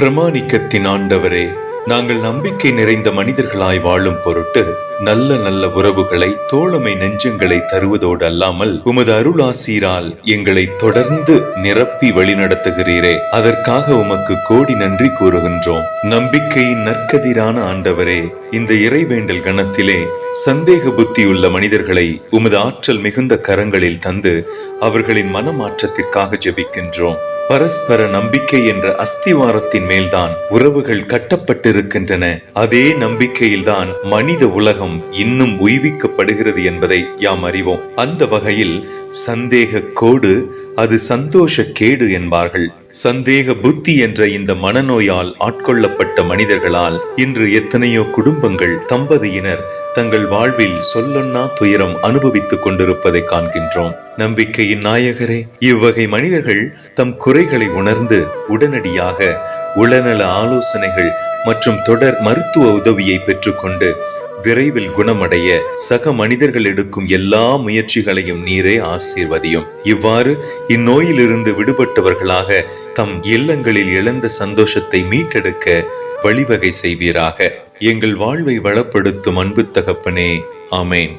பிரமாணிக்கத்தின் ஆண்டவரே நாங்கள் நம்பிக்கை நிறைந்த மனிதர்களாய் வாழும் பொருட்டு நல்ல நல்ல உறவுகளை தோழமை நெஞ்சங்களை தருவதோடு அல்லாமல் உமது அருளாசீரால் எங்களை தொடர்ந்து நிரப்பி வழிநடத்துகிறீரே. அதற்காக உமக்கு கோடி நன்றி கூறுகின்றோம். நம்பிக்கையின் நற்கதிரான ஆண்டவரே இந்த இறைவேண்டல் கணத்திலே சந்தேக புத்தியுள்ள மனிதர்களை உமது ஆற்றல் மிகுந்த கரங்களில் தந்து அவர்களின் மனமாற்றத்திற்காக ஜெபிக்கின்றோம். பரஸ்பர நம்பிக்கை என்ற அஸ்திவாரத்தின் மேல்தான் உறவுகள் கட்டப்பட்டிருக்கின்றன. அதே நம்பிக்கையில்தான் மனித உலகம் இன்னும் உய்விக்கப்படுகிறது என்பதை யாம் அறிவோம். அந்த வகையில் சந்தேக கோடு அது சந்தோஷ கேடு என்பார்கள். சந்தேக புத்தி என்ற இந்த மனநோயால் ஆட்கொள்ளப்பட்ட மனிதர்களால் இன்று எத்தனையோ குடும்பங்கள் தம்பதியினர் தங்கள் வாழ்வில் சொல்லொன்னா துயரம் அனுபவித்துக் கொண்டிருப்பதை காண்கின்றோம். நம்பிக்கையின் நாயகரே இவ்வகை மனிதர்கள் தம் குறைகளை உணர்ந்து உடனடியாக உளநல ஆலோசனைகள் மற்றும் தொடர் மருத்துவ உதவியை பெற்றுக்கொண்டு விரைவில் குணமடைய சக மனிதர்கள் எடுக்கும் எல்லா முயற்சிகளையும் நீரே ஆசீர்வதியும். இவ்வாறு இந்நோயிலிருந்து விடுபட்டவர்களாக தம் இல்லங்களில் இழந்த சந்தோஷத்தை மீட்டெடுக்க வழிவகை செய்வீராக. எங்கள் வாழ்வை வளப்படுத்தும் அன்பு தகப்பனே ஆமேன்.